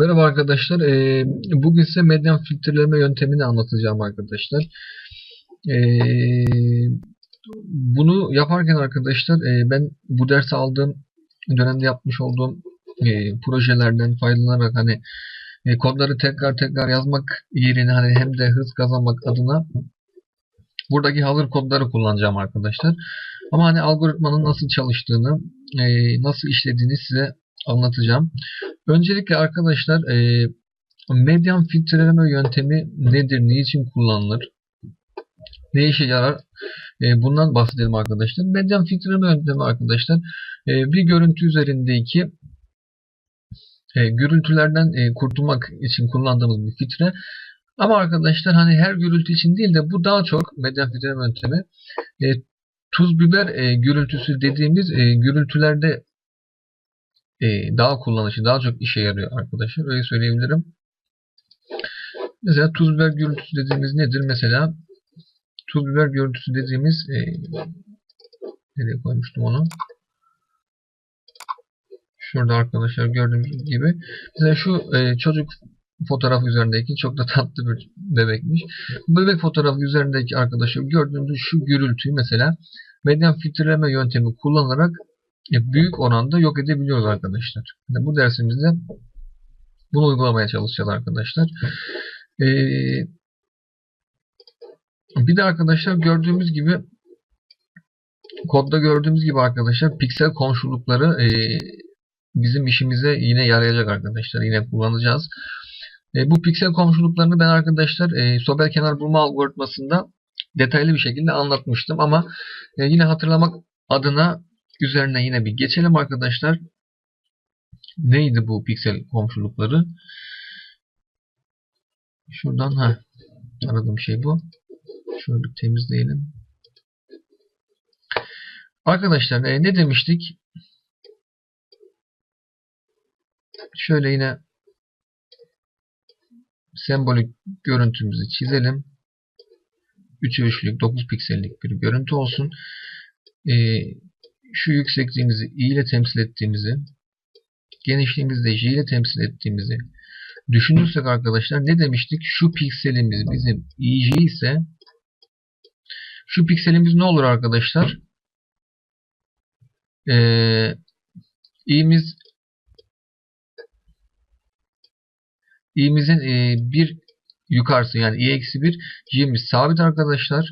Merhaba arkadaşlar. Ee, bugün size medyan filtreleme yöntemini anlatacağım arkadaşlar. Ee, bunu yaparken arkadaşlar e, ben bu dersi aldığım dönemde yapmış olduğum e, projelerden faydalanarak hani e, kodları tekrar tekrar yazmak yerine hani hem de hız kazanmak adına buradaki hazır kodları kullanacağım arkadaşlar. Ama hani algoritmanın nasıl çalıştığını, e, nasıl işlediğini size anlatacağım. Öncelikle arkadaşlar e, medyan filtreleme yöntemi nedir, niçin kullanılır, ne işe yarar e, bundan bahsedelim arkadaşlar. Medyan filtreleme yöntemi arkadaşlar e, bir görüntü üzerindeki e, gürültülerden e, kurtulmak için kullandığımız bir filtre. Ama arkadaşlar hani her gürültü için değil de bu daha çok medyan filtreleme yöntemi e, tuz biber e, gürültüsü dediğimiz e, gürültülerde e, daha kullanışı, daha çok işe yarıyor arkadaşlar. Öyle söyleyebilirim. Mesela tuz biber gürültüsü dediğimiz nedir? Mesela tuz biber gürültüsü dediğimiz e, nereye koymuştum onu? Şurada arkadaşlar gördüğünüz gibi. Mesela şu e, çocuk fotoğraf üzerindeki çok da tatlı bir bebekmiş. Bebek fotoğrafı üzerindeki arkadaşlar gördüğünüz şu gürültüyü mesela medyan filtreleme yöntemi kullanarak büyük oranda yok edebiliyoruz arkadaşlar. Yani bu dersimizde bunu uygulamaya çalışacağız arkadaşlar. Ee, bir de arkadaşlar gördüğümüz gibi kodda gördüğümüz gibi arkadaşlar piksel komşulukları e, bizim işimize yine yarayacak arkadaşlar. Yine kullanacağız. E, bu piksel komşuluklarını ben arkadaşlar e, Sobel kenar bulma algoritmasında detaylı bir şekilde anlatmıştım ama e, yine hatırlamak adına üzerine yine bir geçelim arkadaşlar. Neydi bu piksel komşulukları? Şuradan ha aradığım şey bu. Şöyle bir temizleyelim. Arkadaşlar e, ne demiştik? Şöyle yine sembolik görüntümüzü çizelim. 3'e 3'lük 9 piksellik bir görüntü olsun. E, şu yüksekliğimizi i ile temsil ettiğimizi, genişliğimizi de j ile temsil ettiğimizi düşünürsek arkadaşlar ne demiştik? Şu pikselimiz bizim ij ise şu pikselimiz ne olur arkadaşlar? Ee, i'miz i'mizin e, bir yukarısı yani i eksi 1 j'miz sabit arkadaşlar.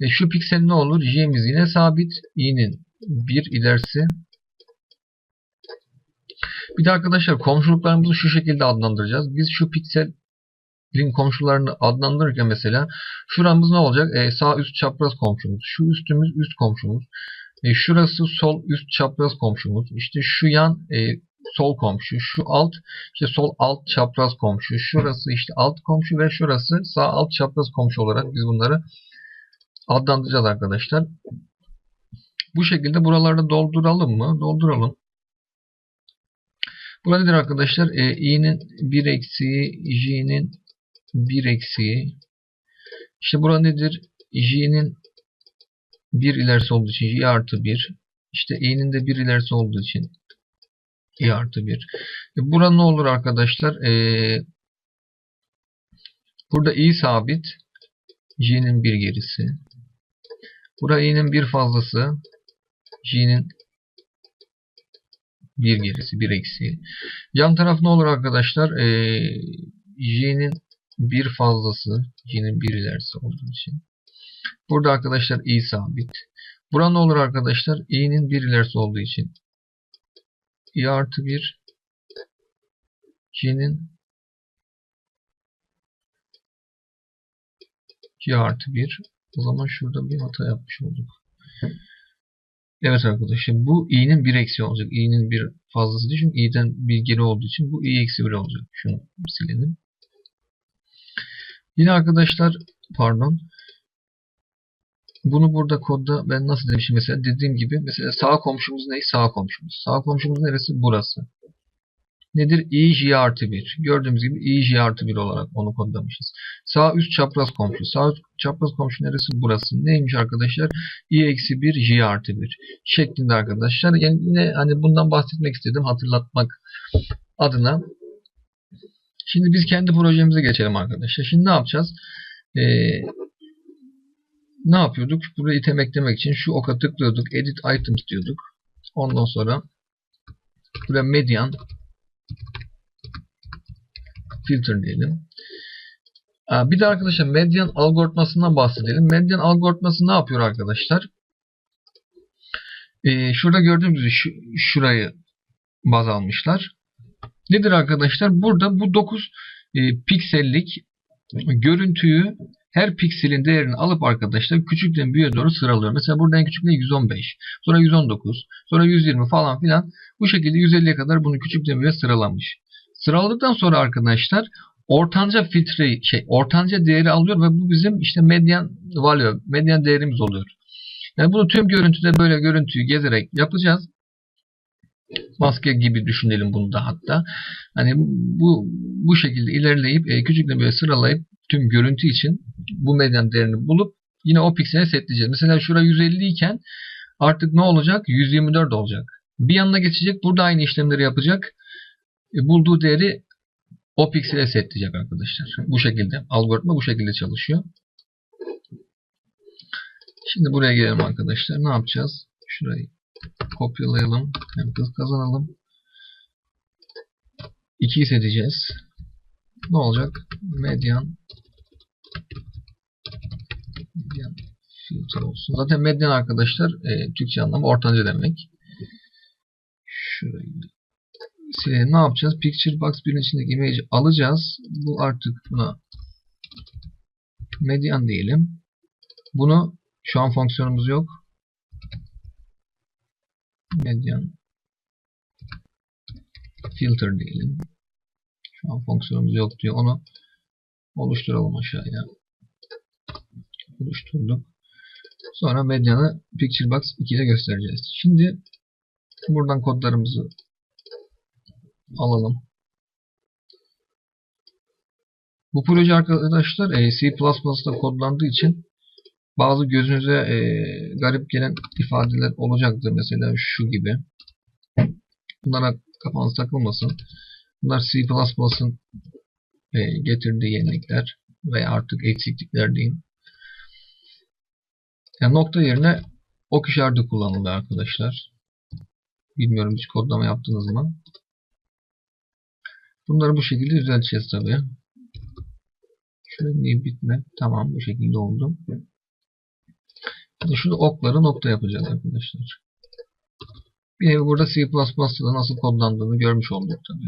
E, şu piksel ne olur? j'miz yine sabit. i'nin bir ilerisi. Bir de arkadaşlar komşuluklarımızı şu şekilde adlandıracağız. Biz şu pikselin komşularını adlandırırken mesela şuramız ne olacak? E, sağ üst çapraz komşumuz. Şu üstümüz üst komşumuz. E, şurası sol üst çapraz komşumuz. İşte şu yan e, sol komşu. Şu alt işte sol alt çapraz komşu. Şurası işte alt komşu ve şurası sağ alt çapraz komşu olarak biz bunları adlandıracağız arkadaşlar. Bu şekilde buralarda dolduralım mı? Dolduralım. Burada nedir arkadaşlar? E, i'nin 1 eksiği, j'nin 1 eksiği. İşte burada nedir? j'nin 1 ilerisi olduğu için j artı 1. İşte i'nin de 1 ilerisi olduğu için i artı 1. E, burada ne olur arkadaşlar? E, burada i sabit. j'nin 1 gerisi. Burada i'nin 1 fazlası. J'nin bir gerisi, bir eksiği. Yan taraf ne olur arkadaşlar? Ee, J'nin bir fazlası, J'nin bir ilerisi olduğu için. Burada arkadaşlar i sabit. Burada ne olur arkadaşlar? i'nin bir ilerisi olduğu için. i artı 1 J'nin G artı 1 o zaman şurada bir hata yapmış olduk. Evet arkadaşlar bu i'nin bir eksi olacak. i'nin bir fazlası değil çünkü i'den bir geri olduğu için bu i eksi 1 olacak. Şunu silelim. Yine arkadaşlar pardon bunu burada kodda ben nasıl demişim mesela dediğim gibi mesela sağ komşumuz ne? Sağ komşumuz. Sağ komşumuz neresi? Burası. Nedir? i j artı 1. Gördüğümüz gibi i j artı 1 olarak onu kodlamışız. Sağ üst çapraz komşu. Sağ üst çapraz komşu neresi? Burası. Neymiş arkadaşlar? i eksi 1 j artı 1 şeklinde arkadaşlar. Yani yine hani bundan bahsetmek istedim hatırlatmak adına. Şimdi biz kendi projemize geçelim arkadaşlar. Şimdi ne yapacağız? Ee, ne yapıyorduk? Buraya item eklemek için şu oka tıklıyorduk. Edit items diyorduk. Ondan sonra buraya median filter diyelim. Bir de arkadaşlar median algoritmasından bahsedelim. Median algoritması ne yapıyor arkadaşlar? Ee, şurada gördüğünüz şu, şurayı baz almışlar. Nedir arkadaşlar? Burada bu 9 e, piksellik görüntüyü her pikselin değerini alıp arkadaşlar küçükten büyüğe doğru sıralıyor. Mesela burada en küçük ne? 115. Sonra 119. Sonra 120 falan filan. Bu şekilde 150'ye kadar bunu küçükten büyüğe sıralamış. Sıraladıktan sonra arkadaşlar ortanca filtreyi şey ortanca değeri alıyor ve bu bizim işte median value, median değerimiz oluyor. Yani bunu tüm görüntüde böyle görüntüyü gezerek yapacağız. Maske gibi düşünelim bunu da hatta. Hani bu bu şekilde ilerleyip e, küçükten böyle sıralayıp tüm görüntü için bu median değerini bulup yine o piksele setleyeceğiz. Mesela şura 150 iken artık ne olacak? 124 olacak. Bir yanına geçecek. Burada aynı işlemleri yapacak. E, bulduğu değeri o piksele setleyecek arkadaşlar. Bu şekilde. Algoritma bu şekilde çalışıyor. Şimdi buraya gelelim arkadaşlar. Ne yapacağız? Şurayı kopyalayalım. Hem hız kazanalım. 2'yi seçeceğiz. Ne olacak? Median Median filtre olsun. Zaten median arkadaşlar e, Türkçe anlamı ortanca demek. Şurayı. Ne yapacağız? Picture box birinin içindeki image alacağız. Bu artık buna median diyelim. Bunu şu an fonksiyonumuz yok. Median filter diyelim. An fonksiyonumuz yok diyor. Onu oluşturalım aşağıya. Oluşturduk. Sonra medyanı Picture Box 2 ile göstereceğiz. Şimdi buradan kodlarımızı alalım. Bu proje arkadaşlar e, C++'da kodlandığı için bazı gözünüze e, garip gelen ifadeler olacaktır. Mesela şu gibi. Bunlara kafanız takılmasın. Bunlar C++'ın e, getirdiği yenilikler veya artık eksiklikler diyeyim. Yani nokta yerine ok işareti kullanılıyor arkadaşlar. Bilmiyorum hiç kodlama yaptınız mı? Bunları bu şekilde düzelteceğiz tabi. Şöyle bitme. Tamam bu şekilde oldu. Şurada okları nokta yapacağız arkadaşlar. Bir nevi burada C++'da nasıl kodlandığını görmüş olduk tabi.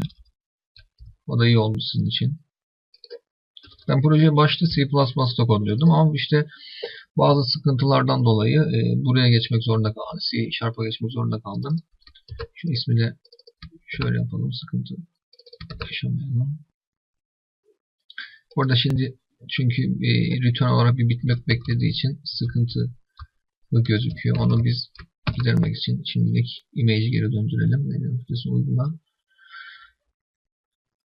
O da iyi oldu sizin için. Ben projeye başta C++'da kodluyordum ama işte bazı sıkıntılardan dolayı e, buraya geçmek zorunda kaldım. C Sharp'a geçmek zorunda kaldım. Şu ismi şöyle yapalım. Sıkıntı yaşamayalım. Burada şimdi çünkü e, return olarak bir bitmap beklediği için sıkıntı gözüküyor. Onu biz gidermek için şimdilik image'i geri döndürelim. Neden uygula.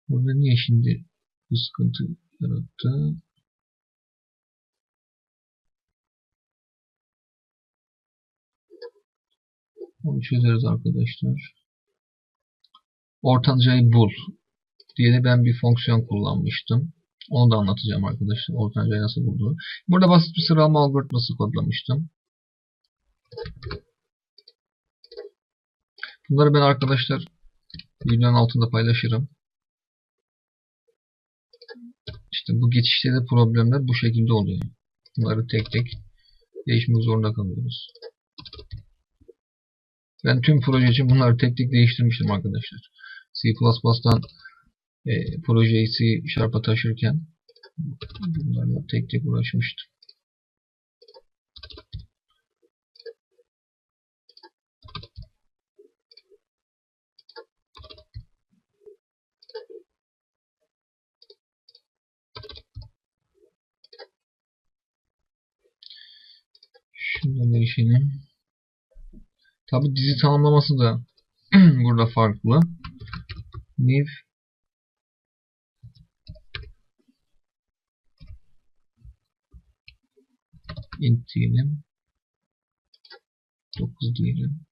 Burada niye şimdi bu sıkıntı yarattı? Onu çözeriz arkadaşlar. Ortancayı bul diye de ben bir fonksiyon kullanmıştım. Onu da anlatacağım arkadaşlar. Ortancayı nasıl bulduğu. Burada basit bir sıralama algoritması kodlamıştım. Bunları ben arkadaşlar videonun altında paylaşırım. İşte bu geçişte de problemler bu şekilde oluyor. Bunları tek tek değişmek zorunda kalıyoruz. Ben tüm proje için bunları tek tek değiştirmiştim arkadaşlar. C++'dan e, projeyi C Sharp'a taşırken bunlarla tek tek uğraşmıştım. Şunu değişelim. Tabi dizi tanımlaması da burada farklı. New int diyelim. 9 diyelim.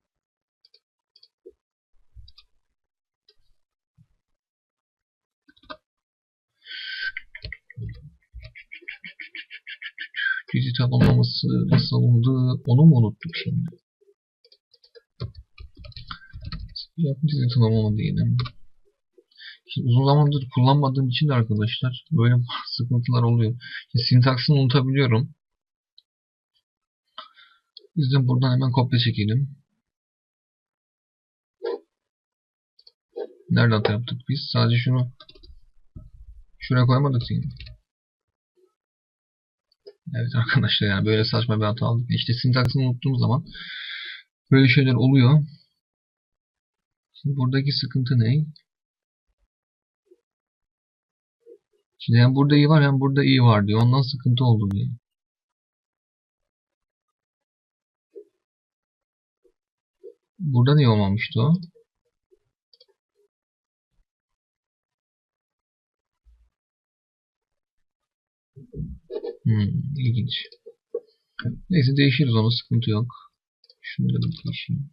Fizi tamamlaması nasıl oldu onu mu unuttuk şimdi? Ya fizi tamamlama diyelim. Şimdi uzun zamandır kullanmadığım için de arkadaşlar böyle sıkıntılar oluyor. Şimdi sintaksını unutabiliyorum. Biz de buradan hemen kopya çekelim. Nerede hata yaptık biz? Sadece şunu şuraya koymadık mi? Evet arkadaşlar yani böyle saçma bir hata aldık. İşte sintaksını unuttuğum zaman böyle şeyler oluyor. Şimdi buradaki sıkıntı ne? Şimdi hem burada iyi var hem burada iyi var diyor. Ondan sıkıntı oldu diyor. Burada niye olmamıştı o? Hmm, ilginç. Neyse değişiriz onu sıkıntı yok. Şunları da değişeyim.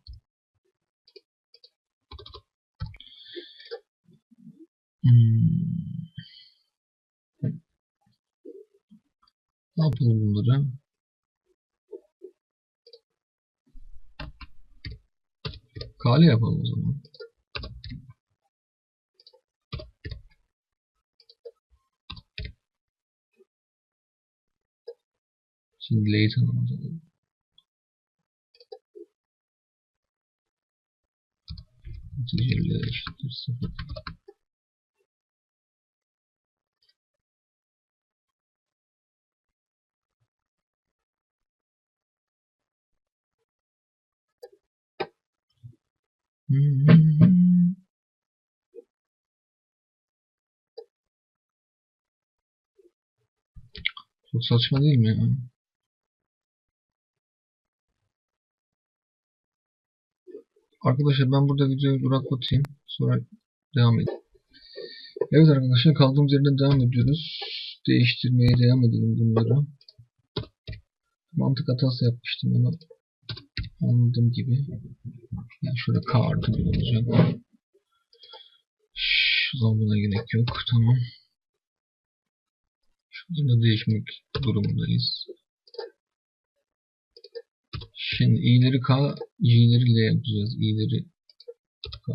Hmm. Ne yapalım bunları? Kale yapalım o zaman. Şimdi L'yi tanımlatalım. Netice L eşittir 0. Hmm. Çok saçma değil mi ya? Arkadaşlar ben burada videoyu duraklatayım. Sonra devam edelim. Evet arkadaşlar kaldığımız yerden devam ediyoruz. Değiştirmeye devam edelim bunları. Mantık hatası yapmıştım onu. Anladığım gibi. Yani şöyle K artı bir olacak. Şu zaman buna gerek yok. Tamam. Şurada değişmek durumundayız. Şimdi i'leri k, j'leri l yapacağız. i'leri k.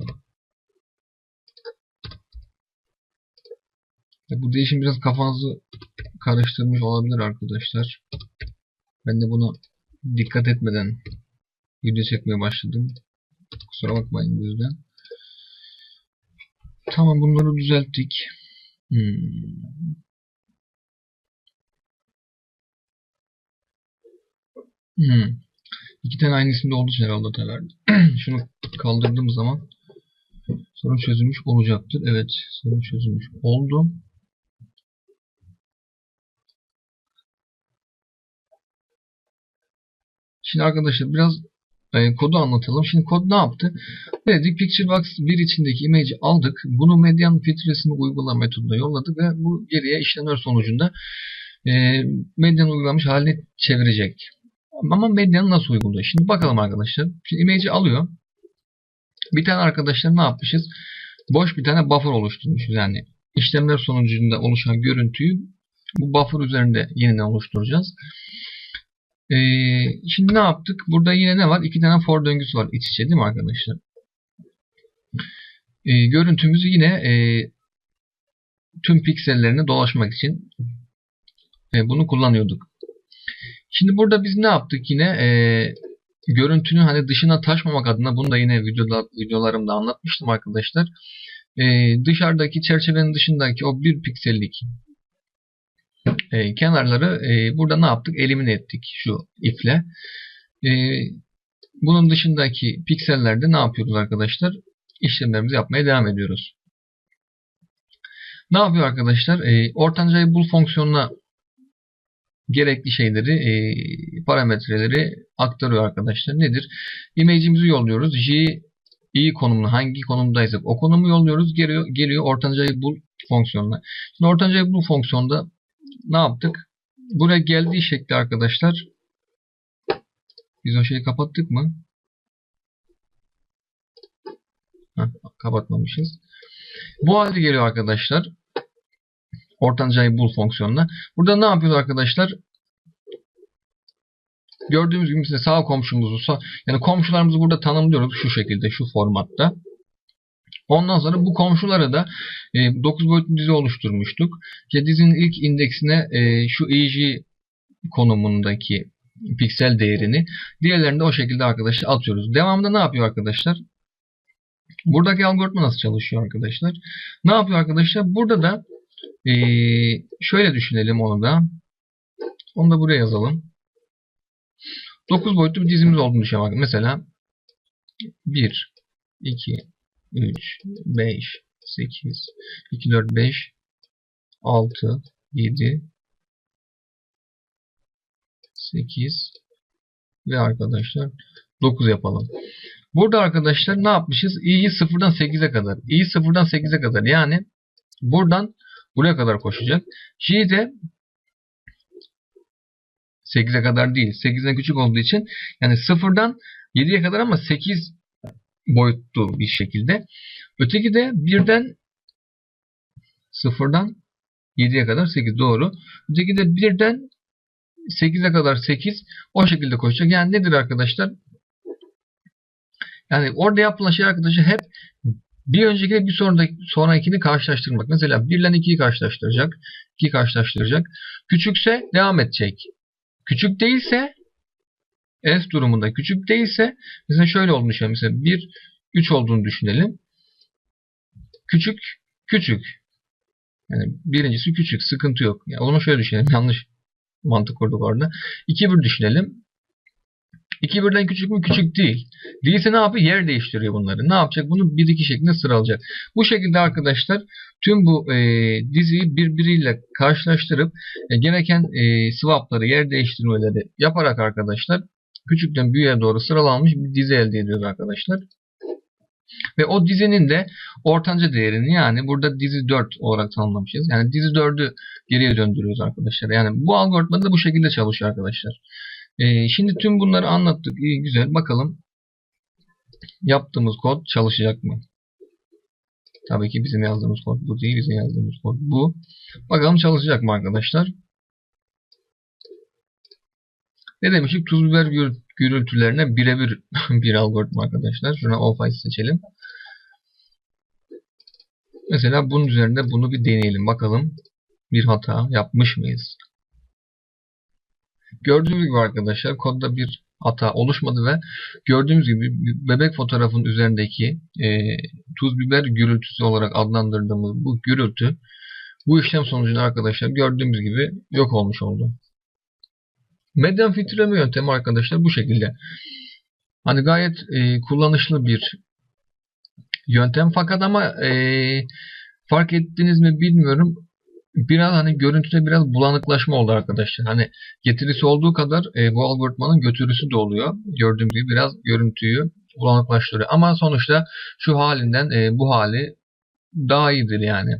Ya bu değişim biraz kafanızı karıştırmış olabilir arkadaşlar. Ben de buna dikkat etmeden video çekmeye başladım. Kusura bakmayın bu yüzden. Tamam bunları düzelttik. Hmm. Hmm. İki tane aynı isimde olduğu için herhalde hata. Şunu kaldırdığım zaman sorun çözülmüş olacaktır. Evet sorun çözülmüş oldu. Şimdi arkadaşlar biraz e, kodu anlatalım. Şimdi kod ne yaptı? Dedik Picturebox 1 içindeki image'i aldık. Bunu medyan filtresini uygula metoduna yolladık ve bu geriye işlemler sonucunda e, medyan uygulanmış haline çevirecek. Ama medyanı nasıl uyguluyor? Şimdi bakalım arkadaşlar. Şimdi image'i alıyor. Bir tane arkadaşlar ne yapmışız? Boş bir tane buffer oluşturmuşuz. Yani işlemler sonucunda oluşan görüntüyü bu buffer üzerinde yeniden oluşturacağız. Ee, şimdi ne yaptık? Burada yine ne var? İki tane for döngüsü var iç içe değil mi arkadaşlar? Ee, görüntümüzü yine e, tüm piksellerini dolaşmak için e, bunu kullanıyorduk. Şimdi burada biz ne yaptık yine? E, görüntünün hani dışına taşmamak adına bunu da yine videoda, videolarımda anlatmıştım arkadaşlar. E, dışarıdaki çerçevenin dışındaki o bir piksellik e, kenarları e, burada ne yaptık? Elimine ettik şu ifle. E, bunun dışındaki piksellerde ne yapıyoruz arkadaşlar? İşlemlerimizi yapmaya devam ediyoruz. Ne yapıyor arkadaşlar? E, ortancayı bul fonksiyonuna gerekli şeyleri, e, parametreleri aktarıyor arkadaşlar. Nedir? Image'imizi yolluyoruz. J, i konumuna hangi konumdaysak o konumu yolluyoruz. Geliyor, geliyor ortancayı bul fonksiyonuna. Şimdi ortancayı bul fonksiyonda ne yaptık? Buraya geldiği şekli arkadaşlar biz o şeyi kapattık mı? Heh, kapatmamışız. Bu halde geliyor arkadaşlar. Ortancayı bul fonksiyonuna. Burada ne yapıyoruz arkadaşlar? Gördüğümüz gibi size sağ komşumuzu sağ, yani komşularımızı burada tanımlıyoruz şu şekilde şu formatta. Ondan sonra bu komşulara da e, 9 boyutlu dizi oluşturmuştuk. İşte dizinin ilk indeksine e, şu EG konumundaki piksel değerini diğerlerinde o şekilde arkadaşlar atıyoruz. Devamında ne yapıyor arkadaşlar? Buradaki algoritma nasıl çalışıyor arkadaşlar? Ne yapıyor arkadaşlar? Burada da e, şöyle düşünelim onu da. Onu da buraya yazalım. 9 boyutlu bir dizimiz olduğunu düşünelim. Mesela 1, 2, 3, 5, 8, 2, 4, 5, 6, 7, 8 ve arkadaşlar 9 yapalım. Burada arkadaşlar ne yapmışız? i'yi 0'dan 8'e kadar. i'yi 0'dan 8'e kadar. Yani buradan buraya kadar koşacak. J'yi de 8'e kadar değil. 8'den küçük olduğu için yani 0'dan 7'ye kadar ama 8 boyutlu bir şekilde. Öteki de 1'den 0'dan 7'ye kadar 8 doğru. Öteki de 1'den 8'e kadar 8 o şekilde koşacak. Yani nedir arkadaşlar? Yani orada yapılan şey arkadaşlar hep bir öncekiyle bir sonraki, sonrakini karşılaştırmak. Mesela 1 ile 2'yi karşılaştıracak. 2'yi karşılaştıracak. Küçükse devam edecek. Küçük değilse F durumunda küçük değilse mesela şöyle olduğunu düşünelim. Mesela 1 3 olduğunu düşünelim. Küçük küçük. Yani birincisi küçük. Sıkıntı yok. Yani onu şöyle düşünelim. Yanlış mantık kurduk orada. 2 1 düşünelim. 2 birden küçük mü? Küçük değil. Değilse ne yapıyor? Yer değiştiriyor bunları. Ne yapacak? Bunu 1 2 şeklinde sıralayacak. Bu şekilde arkadaşlar tüm bu e, diziyi birbiriyle karşılaştırıp e, gereken e, swapları, yer değiştirmeleri yaparak arkadaşlar küçükten büyüğe doğru sıralanmış bir dizi elde ediyoruz arkadaşlar. Ve o dizinin de ortanca değerini yani burada dizi 4 olarak tanımlamışız. Yani dizi 4'ü geriye döndürüyoruz arkadaşlar. Yani bu algoritma da bu şekilde çalışıyor arkadaşlar. Ee, şimdi tüm bunları anlattık. İyi güzel. Bakalım yaptığımız kod çalışacak mı? Tabii ki bizim yazdığımız kod bu değil. Bizim yazdığımız kod bu. Bakalım çalışacak mı arkadaşlar? Ne demiştik? Tuz biber gürültülerine birebir bir algoritma arkadaşlar. Şuna all seçelim. Mesela bunun üzerinde bunu bir deneyelim. Bakalım bir hata yapmış mıyız? Gördüğünüz gibi arkadaşlar kodda bir hata oluşmadı ve gördüğünüz gibi bebek fotoğrafın üzerindeki e, tuz biber gürültüsü olarak adlandırdığımız bu gürültü bu işlem sonucunda arkadaşlar gördüğümüz gibi yok olmuş oldu. Medyan filtreleme yöntemi arkadaşlar bu şekilde. Hani gayet e, kullanışlı bir yöntem fakat ama e, fark ettiniz mi bilmiyorum biraz hani görüntüde biraz bulanıklaşma oldu arkadaşlar. Hani getirisi olduğu kadar e, bu algoritmanın götürüsü de oluyor. Gördüğüm gibi biraz görüntüyü bulanıklaştırıyor. Ama sonuçta şu halinden e, bu hali daha iyidir yani.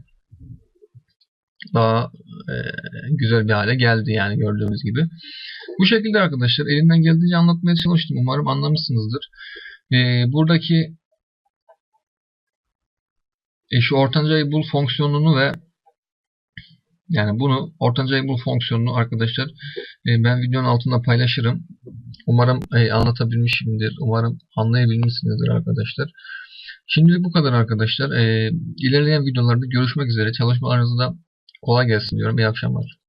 Daha e, güzel bir hale geldi yani gördüğümüz gibi. Bu şekilde arkadaşlar elimden geldiğince anlatmaya çalıştım. Umarım anlamışsınızdır. E, buradaki e, şu ortancayı bul fonksiyonunu ve yani bunu ortancayı bul fonksiyonunu arkadaşlar e, ben videonun altında paylaşırım. Umarım e, anlatabilmişimdir. Umarım anlayabilmişsinizdir arkadaşlar. Şimdilik bu kadar arkadaşlar. E, ilerleyen videolarda görüşmek üzere. Çalışmalarınızda kolay gelsin diyorum. İyi akşamlar.